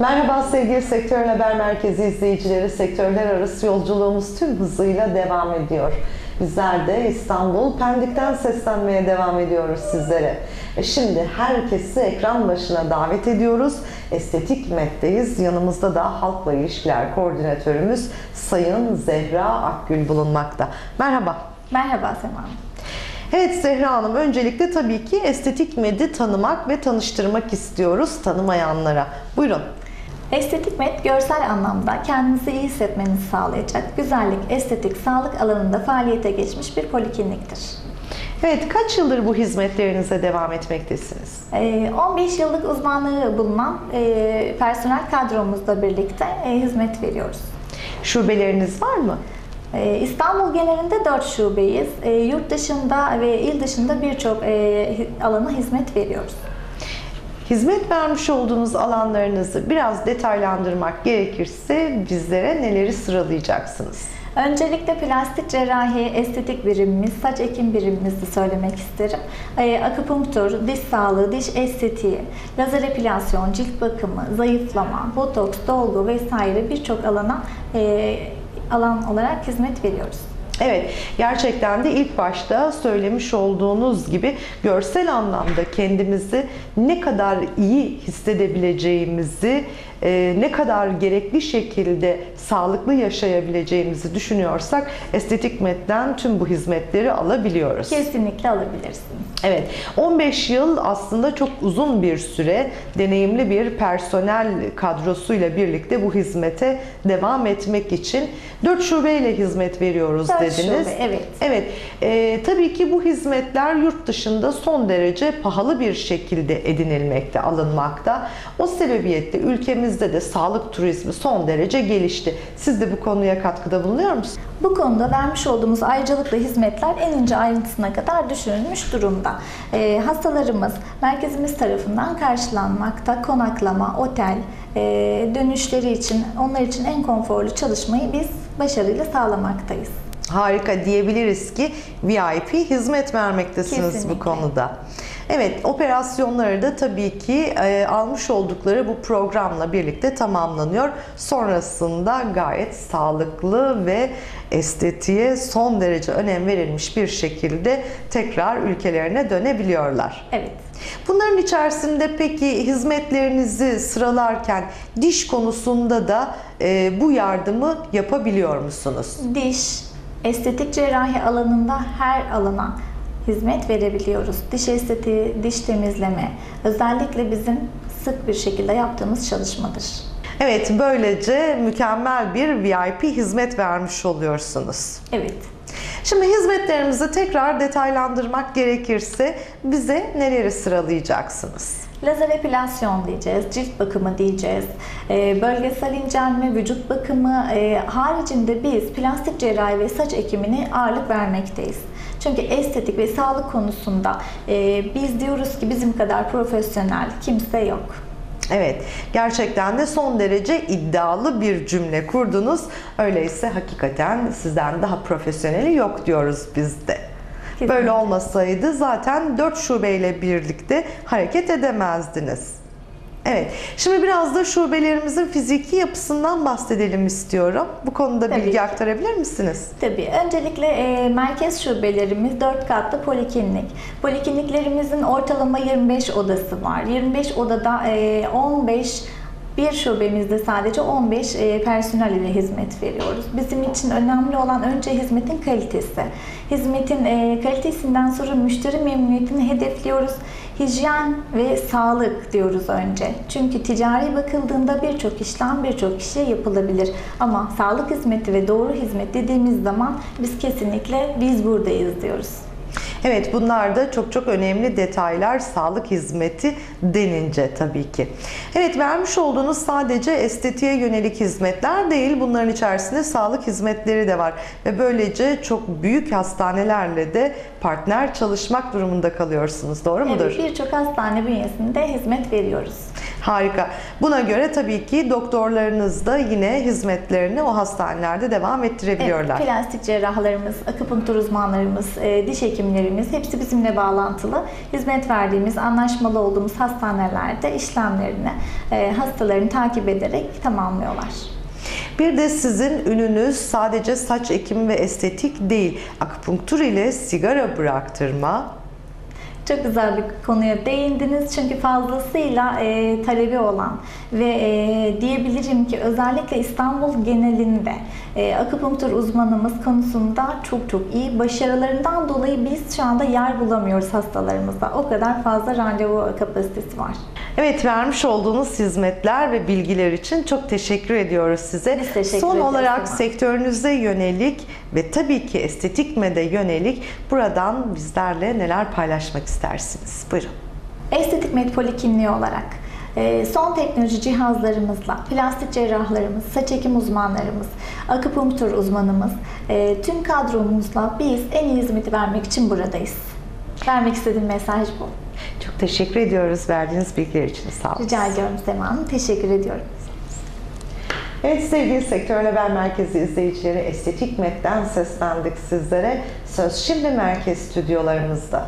Merhaba sevgili Sektör Haber Merkezi izleyicileri. Sektörler arası yolculuğumuz tüm hızıyla devam ediyor. Bizler de İstanbul Pendik'ten seslenmeye devam ediyoruz sizlere. E şimdi herkesi ekran başına davet ediyoruz. Estetik Met'teyiz. Yanımızda da Halkla İlişkiler Koordinatörümüz Sayın Zehra Akgül bulunmakta. Merhaba. Merhaba Sema Hanım. Evet Zehra Hanım, öncelikle tabii ki estetik medi tanımak ve tanıştırmak istiyoruz tanımayanlara. Buyurun. Estetik med görsel anlamda kendinizi iyi hissetmenizi sağlayacak güzellik, estetik, sağlık alanında faaliyete geçmiş bir polikliniktir. Evet, kaç yıldır bu hizmetlerinize devam etmektesiniz? Ee, 15 yıllık uzmanlığı bulunan e, personel kadromuzla birlikte e, hizmet veriyoruz. Şubeleriniz var mı? Ee, İstanbul genelinde 4 şubeyiz. Ee, Yurt dışında ve il dışında birçok e, alana hizmet veriyoruz. Hizmet vermiş olduğunuz alanlarınızı biraz detaylandırmak gerekirse bizlere neleri sıralayacaksınız? Öncelikle plastik cerrahi, estetik birimimiz, saç ekim birimimizi söylemek isterim. Ee, akupunktur, diş sağlığı, diş estetiği, lazer epilasyon, cilt bakımı, zayıflama, botoks, dolgu vesaire birçok alana e, alan olarak hizmet veriyoruz. Evet, gerçekten de ilk başta söylemiş olduğunuz gibi görsel anlamda kendimizi ne kadar iyi hissedebileceğimizi, e, ne kadar gerekli şekilde sağlıklı yaşayabileceğimizi düşünüyorsak estetik medden tüm bu hizmetleri alabiliyoruz. Kesinlikle alabilirsiniz. Evet, 15 yıl aslında çok uzun bir süre deneyimli bir personel kadrosuyla birlikte bu hizmete devam etmek için 4 şubeyle hizmet veriyoruz Dört dediniz. şube, evet. Evet, e, tabii ki bu hizmetler yurt dışında son derece pahalı bir şekilde edinilmekte, alınmakta. O sebebiyetle ülkemizde de sağlık turizmi son derece gelişti. Siz de bu konuya katkıda bulunuyor musunuz? Bu konuda vermiş olduğumuz ayrıcalıklı hizmetler en ince ayrıntısına kadar düşünülmüş durumda. Ee, hastalarımız merkezimiz tarafından karşılanmakta, konaklama, otel, e, dönüşleri için, onlar için en konforlu çalışmayı biz başarıyla sağlamaktayız. Harika diyebiliriz ki VIP hizmet vermektesiniz Kesinlikle. bu konuda. Evet, operasyonları da tabii ki e, almış oldukları bu programla birlikte tamamlanıyor. Sonrasında gayet sağlıklı ve estetiğe son derece önem verilmiş bir şekilde tekrar ülkelerine dönebiliyorlar. Evet. Bunların içerisinde peki hizmetlerinizi sıralarken diş konusunda da e, bu yardımı yapabiliyor musunuz? Diş, estetik cerrahi alanında her alana hizmet verebiliyoruz. Diş estetiği, diş temizleme özellikle bizim sık bir şekilde yaptığımız çalışmadır. Evet, böylece mükemmel bir VIP hizmet vermiş oluyorsunuz. Evet. Şimdi hizmetlerimizi tekrar detaylandırmak gerekirse bize neleri sıralayacaksınız? Lazer epilasyon diyeceğiz, cilt bakımı diyeceğiz, e, bölgesel incelme, vücut bakımı e, haricinde biz plastik cerrahi ve saç ekimine ağırlık vermekteyiz. Çünkü estetik ve sağlık konusunda e, biz diyoruz ki bizim kadar profesyonel kimse yok. Evet, gerçekten de son derece iddialı bir cümle kurdunuz. Öyleyse hakikaten sizden daha profesyoneli yok diyoruz biz de. Kesinlikle. Böyle olmasaydı zaten 4 şubeyle birlikte hareket edemezdiniz. Evet, şimdi biraz da şubelerimizin fiziki yapısından bahsedelim istiyorum. Bu konuda Tabii bilgi aktarabilir misiniz? Tabii. Öncelikle e, merkez şubelerimiz 4 katlı poliklinik. Polikliniklerimizin ortalama 25 odası var. 25 odada e, 15 bir şubemizde sadece 15 e, personel ile hizmet veriyoruz. Bizim için önemli olan önce hizmetin kalitesi. Hizmetin e, kalitesinden sonra müşteri memnuniyetini hedefliyoruz. Hijyen ve sağlık diyoruz önce. Çünkü ticari bakıldığında birçok işlem birçok kişiye yapılabilir. Ama sağlık hizmeti ve doğru hizmet dediğimiz zaman biz kesinlikle biz buradayız diyoruz. Evet bunlar da çok çok önemli detaylar sağlık hizmeti denince tabii ki. Evet vermiş olduğunuz sadece estetiğe yönelik hizmetler değil bunların içerisinde sağlık hizmetleri de var. Ve böylece çok büyük hastanelerle de partner çalışmak durumunda kalıyorsunuz doğru mudur? Evet, birçok hastane bünyesinde hizmet veriyoruz. Harika. Buna göre tabii ki doktorlarınız da yine hizmetlerini o hastanelerde devam ettirebiliyorlar. Evet, plastik cerrahlarımız, akupunktur uzmanlarımız, e, diş hekimlerimiz hepsi bizimle bağlantılı. Hizmet verdiğimiz, anlaşmalı olduğumuz hastanelerde işlemlerini, e, hastalarını takip ederek tamamlıyorlar. Bir de sizin ününüz sadece saç ekimi ve estetik değil. Akupunktur ile sigara bıraktırma, Çok güzel bir konuya değindiniz çünkü fazlasıyla e, talebi olan ve e, diyebilirim ki özellikle İstanbul genelinde e, akupunktur uzmanımız konusunda çok çok iyi. Başarılarından dolayı biz şu anda yer bulamıyoruz hastalarımızda. O kadar fazla randevu kapasitesi var. Evet vermiş olduğunuz hizmetler ve bilgiler için çok teşekkür ediyoruz size. Biz teşekkür Son ederiz olarak Sema. sektörünüze yönelik ve tabii ki estetikmede yönelik buradan bizlerle neler paylaşmak istersiniz? Buyurun. Estetik Med Polikliniği olarak e, son teknoloji cihazlarımızla plastik cerrahlarımız, saç ekim uzmanlarımız, akupunktur uzmanımız, e, tüm kadromuzla biz en iyi hizmeti vermek için buradayız. Vermek istediğim mesaj bu. Teşekkür ediyoruz verdiğiniz bilgiler için. Sağ olun. Rica ediyorum Sema Hanım. Teşekkür ediyorum. Evet sevgili Sektör Haber Merkezi izleyicileri Estetik Med'den seslendik sizlere. Söz şimdi merkez stüdyolarımızda.